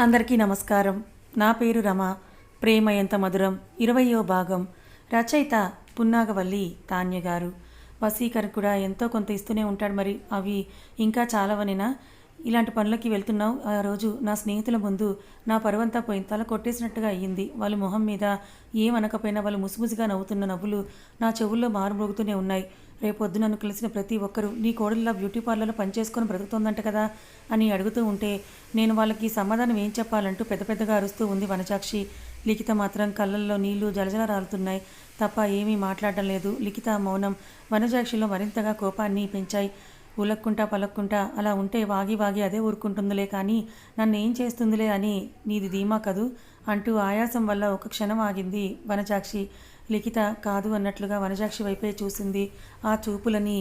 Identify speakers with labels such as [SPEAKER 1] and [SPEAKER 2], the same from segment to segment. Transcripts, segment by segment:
[SPEAKER 1] అందరికీ నమస్కారం. నా పేరు రమ. ప్రేమ ఎంత మధురం. ఇరవయో భాగం. రచయిత పున్నాగవల్లి తాన్య గారు. వసీకర్ కూడా ఎంతో కొంత ఇస్తూనే ఉంటాడు మరి. అవి ఇంకా చాలావనేనా? ఇలాంటి పనులకి వెళ్తున్నావు. ఆ రోజు నా స్నేహితుల ముందు నా పరువంతా పోయిన తల కొట్టేసినట్టుగా అయ్యింది. వాళ్ళ మొహం మీద ఏమనకపోయినా వాళ్ళు ముసుముసిగా నవ్వుతున్న నవ్వులు నా చెవుల్లో మారుమోగుతూనే ఉన్నాయి. రేపొద్దు నన్ను కలిసిన ప్రతి ఒక్కరూ నీ కోడలిలా బ్యూటీ పార్లర్లో పనిచేసుకొని బ్రతుకుతోందంట కదా అని అడుగుతూ ఉంటే నేను వాళ్ళకి సమాధానం ఏం చెప్పాలంటూ పెద్ద పెద్దగా అరుస్తూ ఉంది వనజాక్షి. లిఖిత మాత్రం కళ్ళల్లో నీళ్ళు జలజల రాలుతున్నాయి. తప్ప ఏమీ మాట్లాడడం లేదు. లిఖిత మౌనం. వనజాక్షిలో మరింతగా కోపాన్ని పెంచాయి. ఉలక్కుంటా పలక్కుంటా అలా ఉంటే వాగి వాగి అదే ఊరుకుంటుందిలే కానీ నన్ను ఏం చేస్తుందిలే అని నీది ధీమా కదూ? అంటూ ఆయాసం వల్ల ఒక క్షణం ఆగింది వనజాక్షి. లిఖిత కాదు అన్నట్లుగా వనజాక్షి వైపే చూసింది. ఆ చూపులని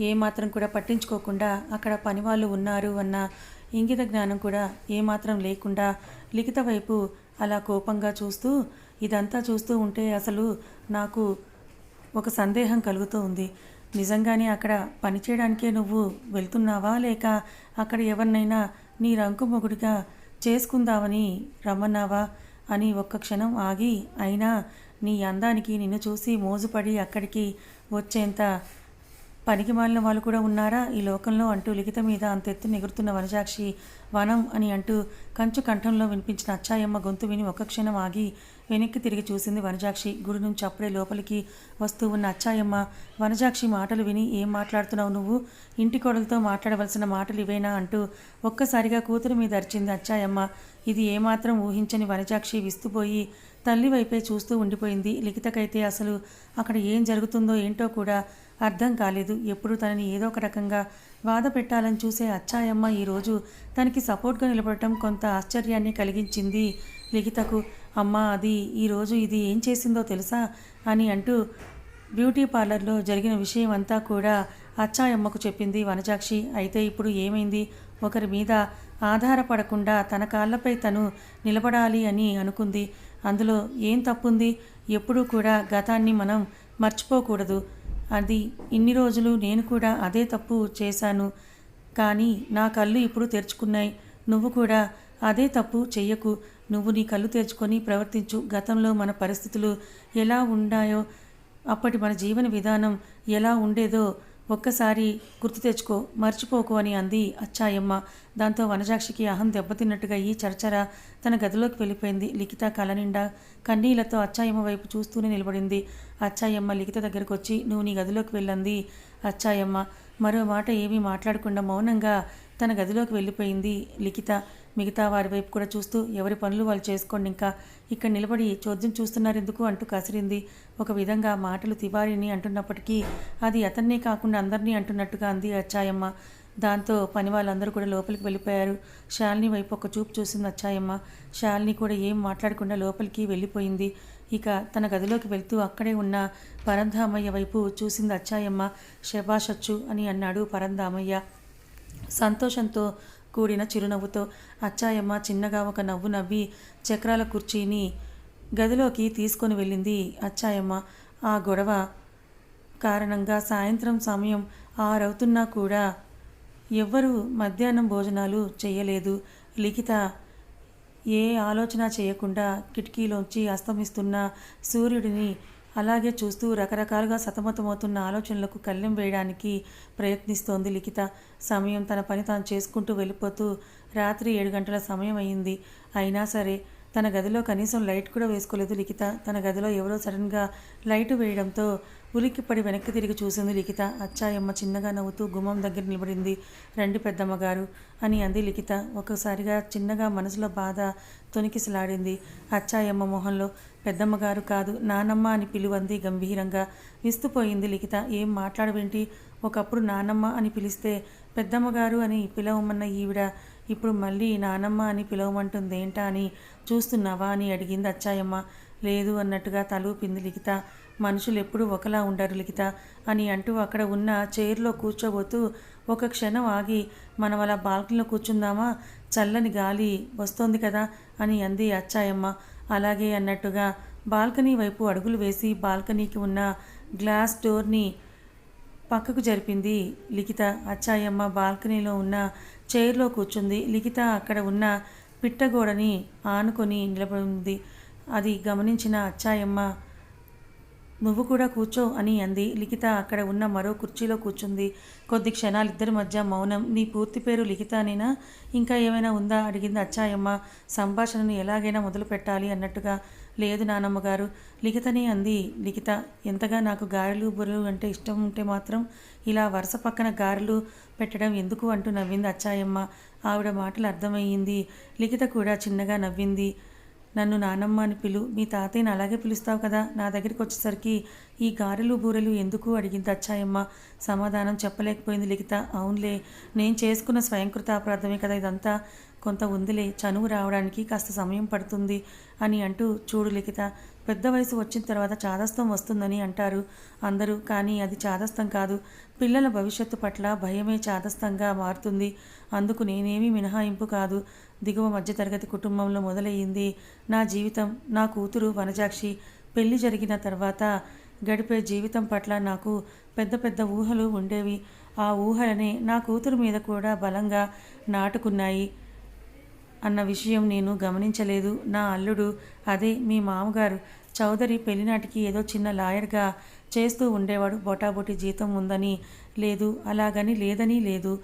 [SPEAKER 1] ఏమాత్రం కూడా పట్టించుకోకుండా అక్కడ పనివాళ్ళు ఉన్నారు అన్న ఇంగిత జ్ఞానం కూడా ఏమాత్రం లేకుండా లిఖిత వైపు అలా కోపంగా చూస్తూ ఇదంతా చూస్తూ ఉంటే అసలు నాకు ఒక సందేహం కలుగుతూ ఉంది నిజంగానే అక్కడ పనిచేయడానికే నువ్వు వెళ్తున్నావా? లేక అక్కడ ఎవరినైనా నీ రంకు మొగుడిగా చేసుకుందామని రమ్మన్నావా? అని ఒక్క క్షణం ఆగి అయినా నీ అందానికి నిన్ను చూసి మోజుపడి అక్కడికి వచ్చేంత పనికి మాలిన వాళ్ళు కూడా ఉన్నారా? ఈ లోకంలో అంటూ లిఖిత మీద అంతెత్తు నిగురుతున్న వనజాక్షి వనం అని అంటూ కంచు కంఠంలో వినిపించిన అచ్చాయమ్మ గొంతు విని ఒక్క క్షణం ఆగి వెనక్కి తిరిగి చూసింది వనజాక్షి. గుడి నుంచి అప్పుడే లోపలికి వస్తూ ఉన్న అచ్చాయమ్మ వనజాక్షి మాటలు విని ఏం మాట్లాడుతున్నావు నువ్వు? ఇంటి కోడలతో మాట్లాడవలసిన మాటలు ఇవేనా? అంటూ ఒక్కసారిగా కూతురు మీద అరిచింది అచ్చాయమ్మ. ఇది ఏమాత్రం ఊహించని వనజాక్షి విస్తుపోయి తల్లి వైపే చూస్తూ ఉండిపోయింది. లిఖితకైతే అసలు అక్కడ ఏం జరుగుతుందో ఏంటో కూడా అర్థం కాలేదు. ఎప్పుడు తనని ఏదో ఒక రకంగా బాధ పెట్టాలని చూసే అచ్చాయమ్మ ఈరోజు తనకి సపోర్ట్గా నిలబడటం కొంత ఆశ్చర్యాన్ని కలిగించింది. లిఖితకు అమ్మ అది ఈరోజు ఇది ఏం చేసిందో తెలుసా? అని అంటూ బ్యూటీ పార్లర్లో జరిగిన విషయం అంతా కూడా అచ్చాయమ్మకు చెప్పింది వనజాక్షి. అయితే ఇప్పుడు ఏమైంది? ఒకరి మీద ఆధారపడకుండా తన కాళ్ళపై తను నిలబడాలి అని అనుకుంది. అందులో ఏం తప్పుంది? ఎప్పుడూ కూడా గతాన్ని మనం మర్చిపోకూడదు. అది ఇన్ని రోజులు నేను కూడా అదే తప్పు చేశాను. కానీ నా కళ్ళు ఇప్పుడు తెరుచుకున్నాయి. నువ్వు కూడా అదే తప్పు చెయ్యకు. నువ్వు నీ కళ్ళు తెరుచుకొని ప్రవర్తించు. గతంలో మన పరిస్థితులు ఎలా ఉన్నాయో అప్పటి మన జీవన విధానం ఎలా ఉండేదో ఒక్కసారి గుర్తు తెచ్చుకో మర్చిపోకు అని అంది అచ్చాయమ్మ. దాంతో వనజాక్షికి అహం దెబ్బతిన్నట్టుగా ఈ చర్చర తన గదిలోకి వెళ్ళిపోయింది. లిఖిత కల నిండా కన్నీళ్ళతో అచ్చాయమ్మ వైపు చూస్తూనే నిలబడింది. అచ్చాయమ్మ లిఖిత దగ్గరకు వచ్చి నువ్వు నీ గదిలోకి వెళ్ళంది. అచ్చాయమ్మ మరో మాట ఏమీ మాట్లాడకుండా మౌనంగా తన గదిలోకి వెళ్ళిపోయింది లిఖిత. మిగతా వారి వైపు కూడా చూస్తూ ఎవరి పనులు వాళ్ళు చేసుకోండి ఇంకా. ఇక్కడ నిలబడి చోద్యం చూస్తున్నారు ఎందుకు అంటూ కసిరింది. ఒక విధంగా మాటలు తివారిని అంటున్నప్పటికీ అది అతన్నే కాకుండా అందరినీ అంటున్నట్టుగా అంది అచ్చాయమ్మ. దాంతో పని వాళ్ళందరూ కూడా లోపలికి వెళ్ళిపోయారు. శాలిని వైపు ఒక చూపు చూసింది అచ్చాయమ్మ. శాలిని కూడా ఏం మాట్లాడకుండా లోపలికి వెళ్ళిపోయింది. ఇక తన గదిలోకి వెళ్తూ అక్కడే ఉన్న పరంధామయ్య వైపు చూసింది అచ్చాయమ్మ. శభాషచ్చు అని అన్నాడు పరంధామయ్య. సంతోషంతో కూడిన చిరునవ్వుతో అచ్చాయమ్మ చిన్నగా ఒక నవ్వు నవ్వి చక్రాల కుర్చీని గదిలోకి తీసుకొని వెళ్ళింది. అచ్చాయమ్మ ఆ గొడవ కారణంగా సాయంత్రం సమయం ఆరవుతున్నా కూడా ఎవ్వరూ మధ్యాహ్నం భోజనాలు చేయలేదు లిఖిత ఏ ఆలోచన చేయకుండా కిటికీలోంచి అస్తమిస్తున్న సూర్యుడిని అలాగే చూస్తూ రకరకాలుగా సతమతమవుతున్న ఆలోచనలకు కళ్ళెం వేయడానికి ప్రయత్నిస్తోంది లిఖిత. సమయం తన పని తాను చేసుకుంటూ వెళ్ళిపోతూ రాత్రి ఏడు గంటల సమయం అయింది. అయినా సరే తన గదిలో కనీసం లైట్ కూడా వేసుకోలేదు లిఖిత. తన గదిలో ఎవరో సడన్గా లైట్ వేయడంతో ఉలిక్కిపడి వెనక్కి తిరిగి చూసింది లిఖిత. అచ్చాయమ్మ చిన్నగా నవ్వుతూ గుమ్మం దగ్గర నిలబడింది. రండి పెద్దమ్మగారు అని అంది లిఖిత. ఒకసారిగా చిన్నగా మనసులో బాధ తొనికిసలాడింది. అచ్చాయమ్మ మొహంలో పెద్దమ్మగారు కాదు నానమ్మ అని పిలువంది గంభీరంగా. విస్తుపోయింది లిఖిత. ఏం మాట్లాడవేంటి? ఒకప్పుడు నానమ్మ అని పిలిస్తే పెద్దమ్మగారు అని పిలవమన్న ఈవిడ ఇప్పుడు మళ్ళీ నానమ్మ అని పిలవమంటుందేంటా అని చూస్తున్నావా అని అడిగింది అచ్చాయమ్మ లేదు అన్నట్టుగా తలూపింది లిఖిత. మనుషులు ఎప్పుడూ ఒకలా ఉండరు లిఖిత. అని అంటూ అక్కడ ఉన్న చైర్లో కూర్చోబోతూ ఒక క్షణం ఆగి మనం అలా బాల్కనీలో కూర్చుందామా? చల్లని గాలి వస్తోంది కదా? అని అంది అచ్చాయమ్మ. అలాగే అన్నట్టుగా బాల్కనీ వైపు అడుగులు వేసి బాల్కనీకి ఉన్న గ్లాస్ డోర్ని పక్కకు జరిపింది లిఖిత. అచ్చాయమ్మ బాల్కనీలో ఉన్న చైర్లో కూర్చుంది. లిఖిత అక్కడ ఉన్న పిట్టగోడని ఆనుకొని నిలబడి ఉంది అది గమనించిన అచ్చాయమ్మ నువ్వు కూడా కూర్చో అని అంది. లిఖిత అక్కడ ఉన్న మరో కుర్చీలో కూర్చుంది. కొద్ది క్షణాలు ఇద్దరి మధ్య మౌనం. నీ పూర్తి పేరు లిఖితానేనా? ఇంకా ఏమైనా ఉందా? అడిగింది అచ్చాయమ్మ. సంభాషణను ఎలాగైనా మొదలు పెట్టాలి అన్నట్టుగా. లేదు నానమ్మగారు లిఖితనే అంది. లిఖిత ఎంతగా నాకు గారెలు బుర్రలు అంటే ఇష్టం ఉంటే మాత్రం ఇలా వరుస పక్కన గారెలు పెట్టడం ఎందుకు అంటూ నవ్వింది అచ్చాయమ్మ. ఆవిడ మాటలు అర్థమయ్యింది. లిఖిత కూడా చిన్నగా నవ్వింది. నన్ను నానమ్మ అని పిలు మీ తాతయ్యని అలాగే పిలుస్తావు కదా? నా దగ్గరికి వచ్చేసరికి ఈ గారెలు బూరెలు ఎందుకు అడిగింది అచ్చాయమ్మ? సమాధానం చెప్పలేకపోయింది లిఖిత. అవునులే నేను చేసుకున్న స్వయంకృత అపరాధమే కదా ఇదంతా. కొంత ఉందిలే చనువు రావడానికి కాస్త సమయం పడుతుంది అని అంటూ చూడు లిఖిత పెద్ద వయసు వచ్చిన తర్వాత చాదస్తం వస్తుందని అంటారు అందరూ కానీ అది చాదస్తం కాదు. పిల్లల భవిష్యత్తు పట్ల భయమే చాదస్తంగా మారుతుంది. అందుకు నేనేమీ మినహాయింపు కాదు. దిగువ మధ్యతరగతి కుటుంబంలో మొదలయ్యింది. నా జీవితం నా కూతురు వనజాక్షి. పెళ్ళి జరిగిన తర్వాత గడిపే జీవితం పట్ల నాకు పెద్ద పెద్ద ఊహలు ఉండేవి. ఆ ఊహలనే నా కూతురు మీద కూడా బలంగా నాటుకున్నాయి అన్న విషయం నేను గమనించలేదు. నా అల్లుడు అదే మీ మామగారు చౌదరి పెళ్ళినాటికి ఏదో చిన్న లాయర్గా చేస్తూ ఉండేవాడు. బొటాబొటి జీతం ఉందని లేదు అలాగని లేదని లేదు.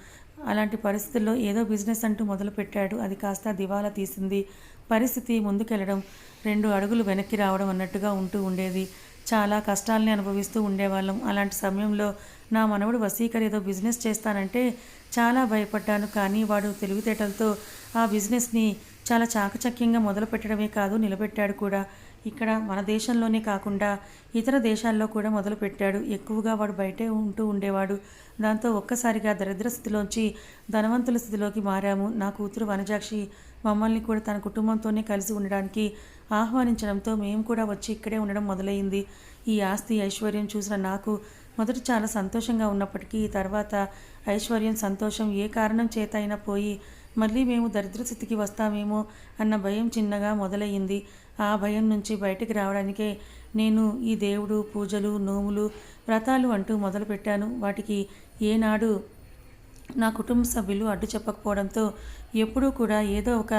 [SPEAKER 1] అలాంటి పరిస్థితుల్లో ఏదో బిజినెస్ అంటూ మొదలుపెట్టాడు అది కాస్త దివాలా తీసింది. పరిస్థితి ముందుకెళ్ళడం రెండు అడుగులు వెనక్కి రావడం అన్నట్టుగా ఉంటూ ఉండేది. చాలా కష్టాలని అనుభవిస్తూ ఉండేవాళ్ళం. అలాంటి సమయంలో నా మనవడు వసీకర్ ఏదో బిజినెస్ చేస్తానంటే చాలా భయపడ్డాను. కానీ వాడు తెలివితేటలతో ఆ బిజినెస్ని చాలా చాకచక్యంగా మొదలుపెట్టడమే కాదు నిలబెట్టాడు కూడా. ఇక్కడ మన దేశంలోనే కాకుండా ఇతర దేశాల్లో కూడా మొదలుపెట్టాడు. ఎక్కువగా వాడు బయటే ఉంటూ ఉండేవాడు. దాంతో ఒక్కసారిగా దరిద్ర స్థితిలోంచి ధనవంతుల స్థితిలోకి మారాము. నా కూతురు వనజాక్షి మమ్మల్ని కూడా తన కుటుంబంతోనే కలిసి ఉండడానికి ఆహ్వానించడంతో మేము కూడా వచ్చి ఇక్కడే ఉండడం మొదలైంది. ఈ ఆస్తి ఐశ్వర్యం చూసిన నాకు మొదట చాలా సంతోషంగా ఉన్నప్పటికీ తర్వాత ఐశ్వర్యం సంతోషం ఏ కారణం చేత అయినా పోయి మళ్ళీ మేము దరిద్ర స్థితికి వస్తామేమో అన్న భయం చిన్నగా మొదలయ్యింది. ఆ భయం నుంచి బయటికి రావడానికే నేను ఈ దేవుడు పూజలు నోములు వ్రతాలు అంటూ మొదలుపెట్టాను. వాటికి ఏనాడు నా కుటుంబ సభ్యులు అడ్డు చెప్పకపోవడంతో ఎప్పుడూ కూడా ఏదో ఒక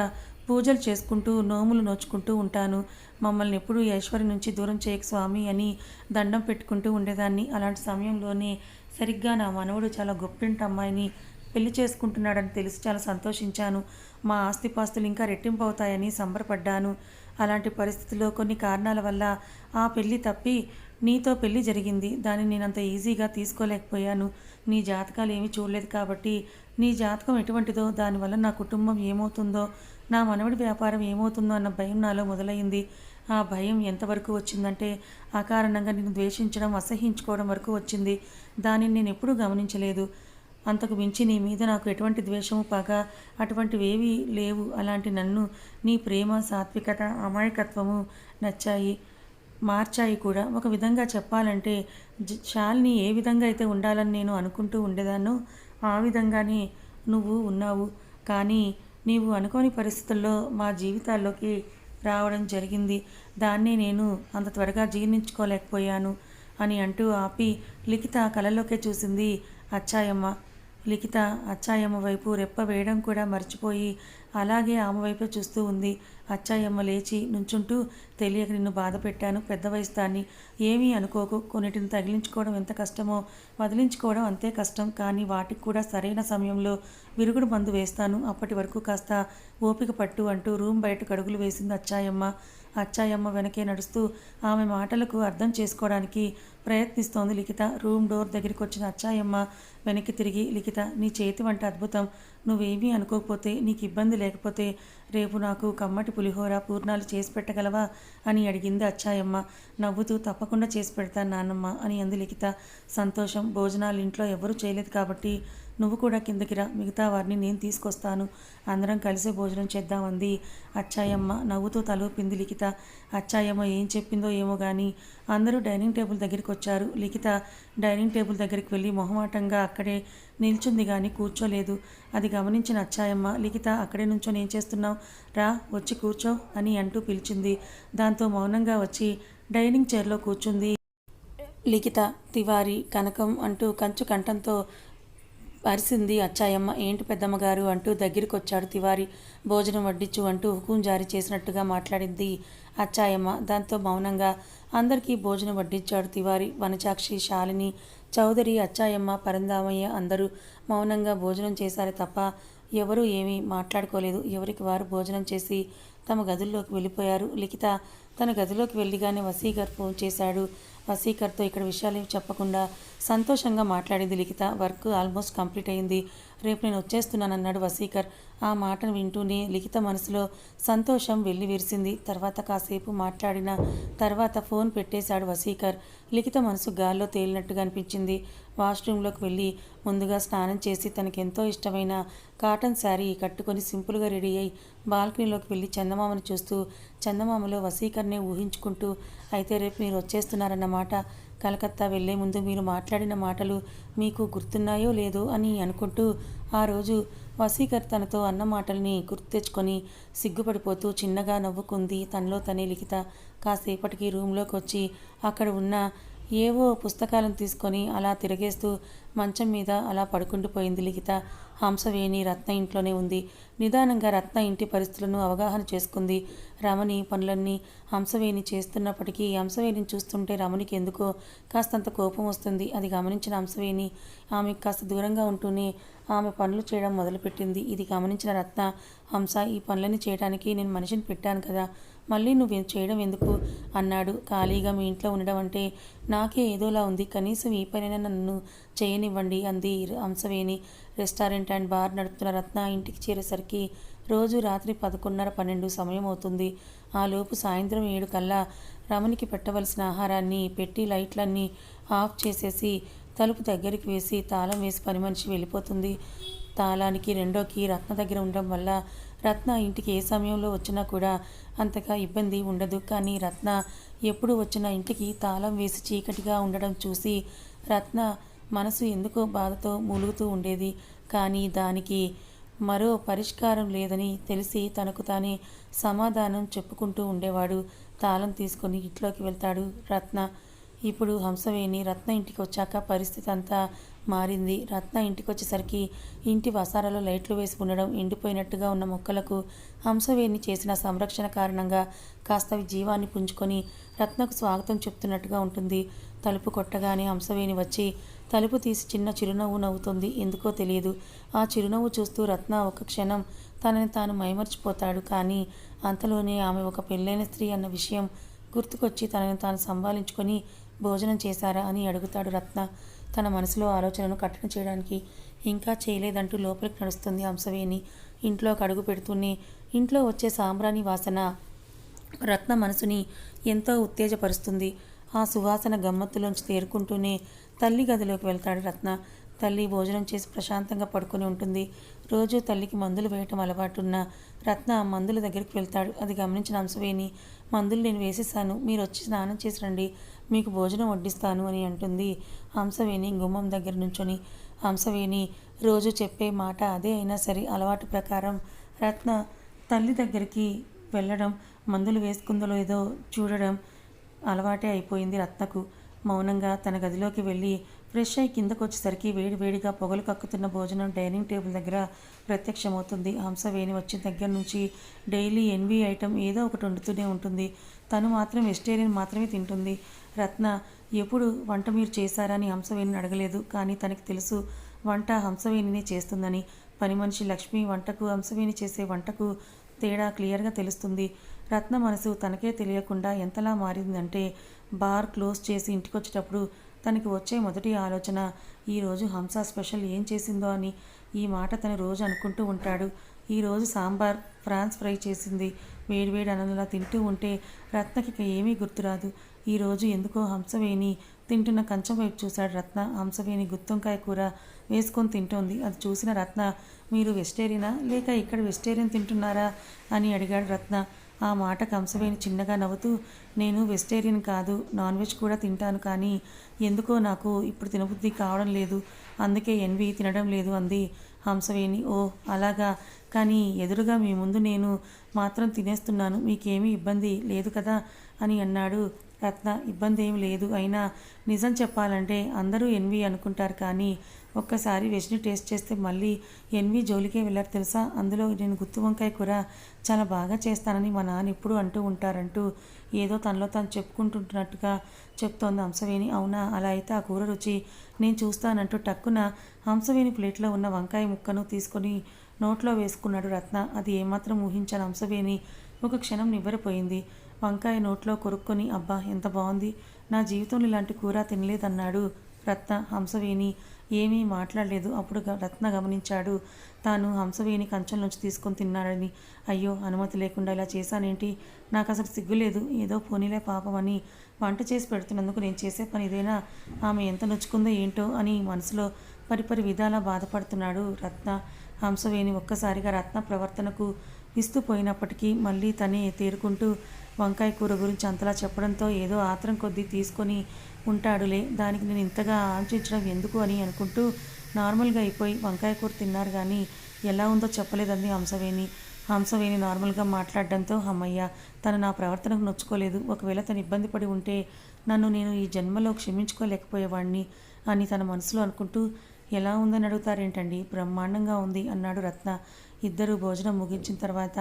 [SPEAKER 1] పూజలు చేసుకుంటూ నోములు నోచుకుంటూ ఉంటాను. మమ్మల్ని ఎప్పుడూ ఈశ్వరి నుంచి దూరం చేయక స్వామి అని దండం పెట్టుకుంటూ ఉండేదాన్ని. అలాంటి సమయంలోనే సరిగ్గా నా మనవడు చాలా గొప్పింటి అమ్మాయిని పెళ్ళి చేసుకుంటున్నాడని తెలిసి చాలా సంతోషించాను. మా ఆస్తిపాస్తులు ఇంకా రెట్టింపు అవుతాయని సంబరపడ్డాను. అలాంటి పరిస్థితుల్లో కొన్ని కారణాల వల్ల ఆ పెళ్ళి తప్పి నీతో పెళ్ళి జరిగింది. దాన్ని నేనంత ఈజీగా తీసుకోలేకపోయాను. నీ జాతకాలు ఏమీ చూడలేదు కాబట్టి నీ జాతకం ఎటువంటిదో దానివల్ల నా కుటుంబం ఏమవుతుందో నా మనవడి వ్యాపారం ఏమవుతుందో అన్న భయం నాలో మొదలైంది. ఆ భయం ఎంతవరకు వచ్చిందంటే అకారణంగా నేను ద్వేషించడం అసహించుకోవడం వరకు వచ్చింది. దానిని నేను ఎప్పుడూ గమనించలేదు. అంతకు మించి నీ మీద నాకు ఎటువంటి ద్వేషము పగ అటువంటివేవీ లేవు. అలాంటి నన్ను నీ ప్రేమ సాత్వికత అమాయకత్వము నచ్చాయి మార్చాయి కూడా. ఒక విధంగా చెప్పాలంటే జ- శాలిని ఏ విధంగా అయితే ఉండాలని నేను అనుకుంటూ ఉండేదానో ఆ విధంగానే నువ్వు ఉన్నావు. కానీ నీవు అనుకోని పరిస్థితుల్లో మా జీవితాల్లోకి రావడం జరిగింది. దాన్నే నేను అంత త్వరగా జీర్ణించుకోలేకపోయాను అని అంటూ ఆపి లిఖిత కలలోకే చూసింది అచ్చాయమ్మ. లిఖిత అచ్చాయమ్మ వైపు రెప్ప వేయడం కూడా మర్చిపోయి అలాగే ఆమె వైపే చూస్తూ ఉంది. అచ్చాయమ్మ లేచి నుంచుంటూ తెలియక నిన్ను బాధ పెట్టాను పెద్ద వయసు దాన్ని. ఏమీ అనుకోకు. కొన్నిటిని తగిలించుకోవడం ఎంత కష్టమో వదిలించుకోవడం అంతే కష్టం. కానీ వాటికి కూడా సరైన సమయంలో విరుగుడు మందు వేస్తాను. అప్పటి వరకు కాస్త ఓపిక పట్టు అంటూ రూమ్ బయటకు అడుగులు వేసింది అచ్చాయమ్మ. అచ్చాయమ్మ వెనకే నడుస్తూ ఆమె మాటలకు అర్థం చేసుకోవడానికి ప్రయత్నిస్తోంది లిఖిత. రూమ్ డోర్ దగ్గరికి వచ్చిన అచ్చాయమ్మ వెనక్కి తిరిగి లిఖిత నీ చేతి వంట అద్భుతం. నువ్వేమీ అనుకోకపోతే నీకు ఇబ్బంది లేకపోతే రేపు నాకు కమ్మటి పులిహోర పూర్ణాలు చేసి పెట్టగలవా అని అడిగింది అచ్చాయమ్మ. నవ్వుతూ తప్పకుండా చేసి పెడతాను నాన్నమ్మ అని అంది లిఖిత. సంతోషం భోజనాలు ఇంట్లో ఎవరూ చేయలేదు కాబట్టి నువ్వు కూడా కిందకి రా మిగతా వారిని నేను తీసుకొస్తాను. అందరం కలిసి భోజనం చేద్దామంది. అచ్చాయమ్మ నవ్వుతూ తలూపింది లిఖిత. అచ్చాయమ్మ ఏం చెప్పిందో ఏమో కానీ అందరూ డైనింగ్ టేబుల్ దగ్గరికి వచ్చారు. లిఖిత డైనింగ్ టేబుల్ దగ్గరికి వెళ్ళి మొహమాటంగా అక్కడే నిల్చుంది కానీ కూర్చోలేదు. అది గమనించిన అచ్చాయమ్మ లిఖిత అక్కడే నుంచో ఏం చేస్తున్నావు? రా వచ్చి కూర్చో అని అంటూ పిలిచింది. దాంతో మౌనంగా వచ్చి డైనింగ్ చైర్లో కూర్చుంది. లిఖిత తివారి కనకం అంటూ కంచు కంఠంతో పరిసింది అచ్చాయమ్మ ఏంటి పెద్దమ్మ గారు అంటూ దగ్గరికి వచ్చాడు తివారి. భోజనం వడ్డించు అంటూ హుకుం జారీ చేసినట్టుగా మాట్లాడింది అచ్చాయమ్మ. దాంతో మౌనంగా అందరికీ భోజనం వడ్డించాడు తివారి. వనచాక్షి శాలిని చౌదరి అచ్చాయమ్మ పరందామయ్య అందరూ మౌనంగా భోజనం చేశారు తప్ప ఎవరూ ఏమీ మాట్లాడుకోలేదు. ఎవరికి వారు భోజనం చేసి తమ గదుల్లోకి వెళ్ళిపోయారు. లిఖిత తన గదిలోకి వెళ్ళిగానే వసీగారు ఫోన్ చేశాడు వసీకర్తో ఇక్కడ విషయాలు చెప్పకుండా సంతోషంగా మాట్లాడింది లిఖిత. వర్క్ ఆల్మోస్ట్ కంప్లీట్ అయింది. రేపు నేను వచ్చేస్తున్నానన్నాడు వసీకర్ ఆ మాటను వింటూనే లిఖిత మనసులో సంతోషం వెళ్ళి విరిసింది. తర్వాత కాసేపు మాట్లాడిన తర్వాత ఫోన్ పెట్టేశాడు వసీకర్ లిఖిత మనసు గాల్లో తేలినట్టుగా అనిపించింది. వాష్రూమ్లోకి వెళ్ళి ముందుగా స్నానం చేసి తనకెంతో ఇష్టమైన కాటన్ శారీ కట్టుకొని సింపుల్గా రెడీ అయి బాల్కనీలోకి వెళ్ళి చందమామను చూస్తూ చందమామలో వసీకర్నే ఊహించుకుంటూ అయితే రేపు మీరు వచ్చేస్తున్నారన్నమాట. కలకత్తా వెళ్ళే ముందు మీరు మాట్లాడిన మాటలు మీకు గుర్తున్నాయో లేదో అని అనుకుంటూ ఆ రోజు వసీకర్ తనతో అన్న మాటల్ని గుర్తు తెచ్చుకొని సిగ్గుపడిపోతూ చిన్నగా నవ్వుకుంది. తనలో తనే లిఖిత. కాసేపటికి రూమ్లోకి వచ్చి అక్కడ ఉన్న ఏవో పుస్తకాలను తీసుకొని అలా తిరగేస్తూ మంచం మీద అలా పడుకుండిపోయింది లిఖిత. హంసవేణి రత్న ఇంట్లోనే ఉంది. నిదానంగా రత్న ఇంటి పరిస్థితులను అవగాహన చేసుకుంది. రమణి పనులన్నీ హంసవేణి చేస్తున్నప్పటికీ హంసవేణిని చూస్తుంటే రమణికి ఎందుకో కాస్తంత కోపం వస్తుంది. అది గమనించిన హంసవేణి ఆమె కాస్త దూరంగా ఉంటూనే ఆమె పనులు చేయడం మొదలుపెట్టింది. ఇది గమనించిన రత్న హంస ఈ పనులన్నీ చేయడానికి నేను మనిషిని పెట్టాను కదా. మళ్ళీ నువ్వు చేయడం ఎందుకు? అన్నాడు. ఖాళీగా మీ ఇంట్లో ఉండడం అంటే నాకే ఏదోలా ఉంది. కనీసం ఈ పనైనా నన్ను చేయనివ్వండి అంది అంశవేణి రెస్టారెంట్ అండ్ బార్ నడుపుతున్న రత్న ఇంటికి చేరేసరికి రోజు రాత్రి పదకొండున్నర పన్నెండు సమయం అవుతుంది. ఆ లోపు సాయంత్రం ఏడు కల్లా రమణికి పెట్టవలసిన ఆహారాన్ని పెట్టి లైట్లన్నీ ఆఫ్ చేసేసి తలుపు దగ్గరికి వేసి తాళం వేసి పని మనిషి వెళ్ళిపోతుంది. తాళానికి రెండోకి రత్న దగ్గర ఉండడం వల్ల రత్న ఇంటికి ఏ సమయంలో వచ్చినా కూడా అంతగా ఇబ్బంది ఉండదు. కానీ రత్న ఎప్పుడు వచ్చినా ఇంటికి తాళం వేసి చీకటిగా ఉండడం చూసి రత్న మనసు ఎందుకో బాధతో మూలుగుతూ ఉండేది. కానీ దానికి మరో పరిష్కారం లేదని తెలిసి తనకు తానే సమాధానం చెప్పుకుంటూ ఉండేవాడు. తాళం తీసుకొని ఇంట్లోకి వెళ్తాడు రత్న. ఇప్పుడు హంసవేణి రత్న ఇంటికి వచ్చాక పరిస్థితి అంతా మారింది. రత్న ఇంటికొచ్చేసరికి ఇంటి వసారాలో లైట్లు వేసి ఉండడం ఎండిపోయినట్టుగా ఉన్న మొక్కలకు హంసవేణి చేసిన సంరక్షణ కారణంగా కాస్త జీవాన్ని పుంజుకొని రత్నకు స్వాగతం చెప్తున్నట్టుగా ఉంటుంది. తలుపు కొట్టగానే హంసవేణి వచ్చి తలుపు తీసి చిన్న చిరునవ్వు నవ్వుతుంది. ఎందుకో తెలియదు. ఆ చిరునవ్వు చూస్తూ రత్న ఒక క్షణం తనని తాను మైమర్చిపోతాడు. కానీ అంతలోనే ఆమె ఒక పెళ్ళైన స్త్రీ అన్న విషయం గుర్తుకొచ్చి తనని తాను సంభాలించుకొని భోజనం చేశారా అని అడుగుతాడు రత్న. తన మనసులో ఆలోచనను కట్టడి చేయడానికి. ఇంకా చేయలేదంటూ లోపలికి నడుస్తుంది హంసవేణి. ఇంట్లోకి అడుగు పెడుతూనే ఇంట్లో వచ్చే సాంబ్రాణి వాసన. రత్న మనసుని ఎంతో ఉత్తేజపరుస్తుంది. ఆ సువాసన గమ్మత్తులోంచి తేరుకుంటూనే తల్లి గదిలోకి వెళ్తాడు రత్న. తల్లి భోజనం చేసి ప్రశాంతంగా పడుకొని ఉంటుంది. రోజు తల్లికి మందులు వేయటం అలవాటున్న రత్న మందుల దగ్గరికి వెళ్తాడు. అది గమనించిన హంసవేణి మందులు నేను వేసేసాను. మీరు వచ్చి స్నానం చేసి రండి. మీకు భోజనం వడ్డిస్తాను అని అంటుంది. హంసవేణి గుమ్మం దగ్గర నుంచొని హంసవేణి రోజు చెప్పే మాట అదే అయినా సరే అలవాటు ప్రకారం రత్న తల్లి దగ్గరికి వెళ్ళడం మందులు వేసుకుందో లేదో చూడడం అలవాటే అయిపోయింది రత్నకు. మౌనంగా తన గదిలోకి వెళ్ళి ఫ్రెష్ అయి కిందకొచ్చేసరికి వేడివేడిగా వేడి వేడిగా పొగలు కక్కుతున్న భోజనం డైనింగ్ టేబుల్ దగ్గర ప్రత్యక్షమవుతుంది. హంసవేణి వచ్చిన దగ్గర నుంచి డైలీ ఎన్వి ఐటమ్ ఏదో ఒకటి వండుతూనే ఉంటుంది. తను మాత్రం వెజిటేరియన్ మాత్రమే తింటుంది. రత్న ఎప్పుడు వంట మీరు చేశారని హంసవేణిని అడగలేదు. కానీ తనకి తెలుసు వంట హంసవేణినే చేస్తుందని. పని మనిషి లక్ష్మి వంటకు హంసవేణి చేసే వంటకు తేడా క్లియర్గా తెలుస్తుంది. రత్న మనసు తనకే తెలియకుండా ఎంతలా మారిందంటే బార్ క్లోజ్ చేసి ఇంటికి వచ్చేటప్పుడు తనకి వచ్చే మొదటి ఆలోచన ఈరోజు హంస స్పెషల్ ఏం చేసిందో? అని. ఈ మాట తను రోజు అనుకుంటూ ఉంటాడు. ఈరోజు సాంబార్ ఫ్రాన్స్ ఫ్రై చేసింది. వేడివేడి అన్నంలా తింటూ ఉంటే రత్నకి ఇక ఏమీ గుర్తురాదు. ఈరోజు ఎందుకో హంసవేణి తింటున్న కంచం వైపు చూశాడు రత్న. హంసవేణి గుత్తొంకాయ కూర వేసుకొని తింటోంది. అది చూసిన రత్న మీరు వెజిటేరియనా? లేక ఇక్కడ వెజిటేరియన్ తింటున్నారా? అని అడిగాడు రత్న. ఆ మాట కంసవేణి చిన్నగా నవ్వుతూ నేను వెజిటేరియన్ కాదు నాన్ వెజ్ కూడా తింటాను కానీ ఎందుకో నాకు ఇప్పుడు తినబుద్ధి కావడం లేదు. అందుకే ఎన్వి తినడం లేదు అంది హంసవేణి. ఓ అలాగా. కానీ ఎదురుగా మీ ముందు నేను మాత్రం తినేస్తున్నాను. మీకేమీ ఇబ్బంది లేదు కదా అని అన్నాడు రత్న ఇబ్బంది ఏం లేదు. అయినా నిజం చెప్పాలంటే అందరూ ఎన్వి అనుకుంటారు కానీ ఒక్కసారి వెజ్ని టేస్ట్ చేస్తే మళ్ళీ ఎన్వి జోలికే వెళ్ళారు తెలుసా? అందులో నేను గుత్తి వంకాయ కూర చాలా బాగా చేస్తానని మా నాన్న ఎప్పుడు అంటూ ఉంటారంటూ ఏదో తనలో తను చెప్పుకుంటుంటున్నట్టుగా చెప్తోంది హంసవేణి. అవునా? అలా అయితే ఆ కూర రుచి నేను చూస్తానంటూ టక్కున హంసవేణి ప్లేట్లో ఉన్న వంకాయ ముక్కను తీసుకొని నోట్లో వేసుకున్నాడు రత్న. అది ఏమాత్రం ఊహించని హంసవేణి. ఒక క్షణం నివ్వరపోయింది. వంకాయ నోట్లో కొరుక్కొని అబ్బా ఎంత బాగుంది నా జీవితంలో ఇలాంటి కూర తినలేదన్నాడు రత్న హంసవేణి. ఏమీ మాట్లాడలేదు. అప్పుడు రత్న గమనించాడు. తాను హంసవేణి కంచం నుంచి తీసుకొని తిన్నాడని. అయ్యో అనుమతి లేకుండా ఇలా చేశానేంటి? నాకు అసలు సిగ్గులేదు. ఏదో పోనీలే పాపం అని వంట చేసి పెడుతున్నందుకు నేను చేసే పని ఇదేనా? ఆమె ఎంత నొచ్చుకుందో ఏంటో అని మనసులో పరిపరి విధాలా బాధపడుతున్నాడు రత్న హంసవేణి. ఒక్కసారిగా రత్న ప్రవర్తనకు విస్తుపోయినప్పటికీ మళ్ళీ తనే తేరుకుంటూ వంకాయ కూర గురించి అంతలా చెప్పడంతో ఏదో ఆత్రం కొద్దీ తీసుకొని ఉంటాడులే. దానికి నేను ఇంతగా ఆలోచించడం ఎందుకు అని అనుకుంటూ నార్మల్గా అయిపోయి వంకాయ కూర తిన్నారు కానీ ఎలా ఉందో చెప్పలేదంది హంసవేణి. హంసవేణి నార్మల్గా మాట్లాడడంతో అమ్మయ్య తను నా ప్రవర్తనకు నొచ్చుకోలేదు. ఒకవేళ తను ఇబ్బంది పడి ఉంటే నన్ను నేను ఈ జన్మలో క్షమించుకోలేకపోయేవాడిని అని తన మనసులో అనుకుంటూ ఎలా ఉందని అడుగుతారేంటండి? బ్రహ్మాండంగా ఉంది అన్నాడు రత్న. ఇద్దరు భోజనం ముగించిన తర్వాత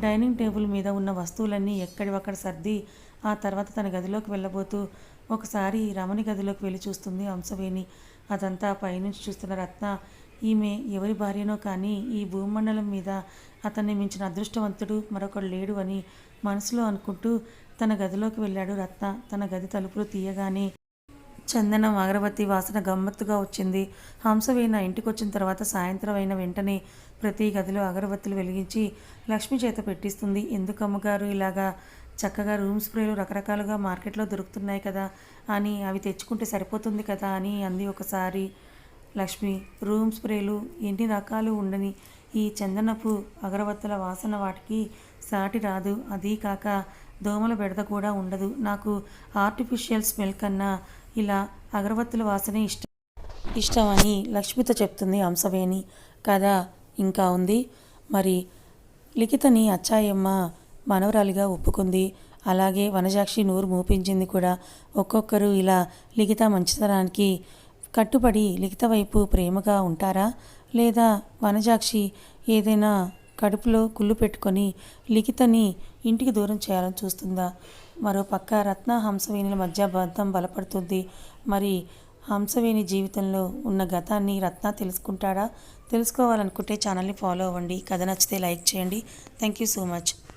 [SPEAKER 1] డైనింగ్ టేబుల్ మీద ఉన్న వస్తువులన్నీ ఎక్కడివక్కడ సర్ది ఆ తర్వాత తన గదిలోకి వెళ్ళబోతూ ఒకసారి రమణి గదిలోకి వెళ్ళి చూస్తుంది హంసవేణి. అదంతా పైనుంచి చూస్తున్న రత్న ఈమె ఎవరి భార్యనో కానీ ఈ భూమండలం మీద అతన్ని మించిన అదృష్టవంతుడు మరొకడు లేడు అని మనసులో అనుకుంటూ తన గదిలోకి వెళ్ళాడు రత్న. తన గది తలుపులు తీయగానే చందనం అగరబత్తి వాసన గమ్మత్తుగా వచ్చింది. హంసవీణ ఇంటికి వచ్చిన తర్వాత సాయంత్రం అయిన వెంటనే ప్రతి గదిలో అగరబత్తులు వెలిగించి లక్ష్మి చేత పెట్టిస్తుంది. ఎందుకు అమ్మగారు? ఇలాగా చక్కగా రూమ్ స్ప్రేలు రకరకాలుగా మార్కెట్లో దొరుకుతున్నాయి కదా అని అవి తెచ్చుకుంటే సరిపోతుంది కదా అని అంది ఒకసారి లక్ష్మి. రూమ్ స్ప్రేలు ఎన్ని రకాలు ఉండని ఈ చందనపు అగరబత్తుల వాసన వాటికి సాటి రాదు. అదీ కాక దోమల బెడద కూడా ఉండదు. నాకు ఆర్టిఫిషియల్ స్మెల్ కన్నా ఇలా అగరబత్తుల వాసనే ఇష్టం ఇష్టమని లక్ష్మితో చెప్తుంది హంసవేణి. కథ ఇంకా ఉంది? మరి లిఖితని అచ్చాయమ్మ మనవరాలిగా ఒప్పుకుంది. అలాగే వనజాక్షి నోరు మూపించింది కూడా. ఒక్కొక్కరు ఇలా లిఖిత మంచితనానికి కట్టుబడి లిఖిత వైపు ప్రేమగా ఉంటారా? లేదా వనజాక్షి ఏదైనా కడుపులో కుళ్ళు పెట్టుకొని లిఖితని ఇంటికి దూరం చేయాలని చూస్తుందా? మరో పక్క రత్న హంసవేణుల మధ్య బంధం బలపడుతుంది. మరి హంసవేణి జీవితంలో ఉన్న గతాన్ని రత్న తెలుసుకుంటాడా? తెలుసుకోవాలనుకుంటే ఛానల్ని ఫాలో అవ్వండి. కథ నచ్చితే లైక్ చేయండి. Thank you so much.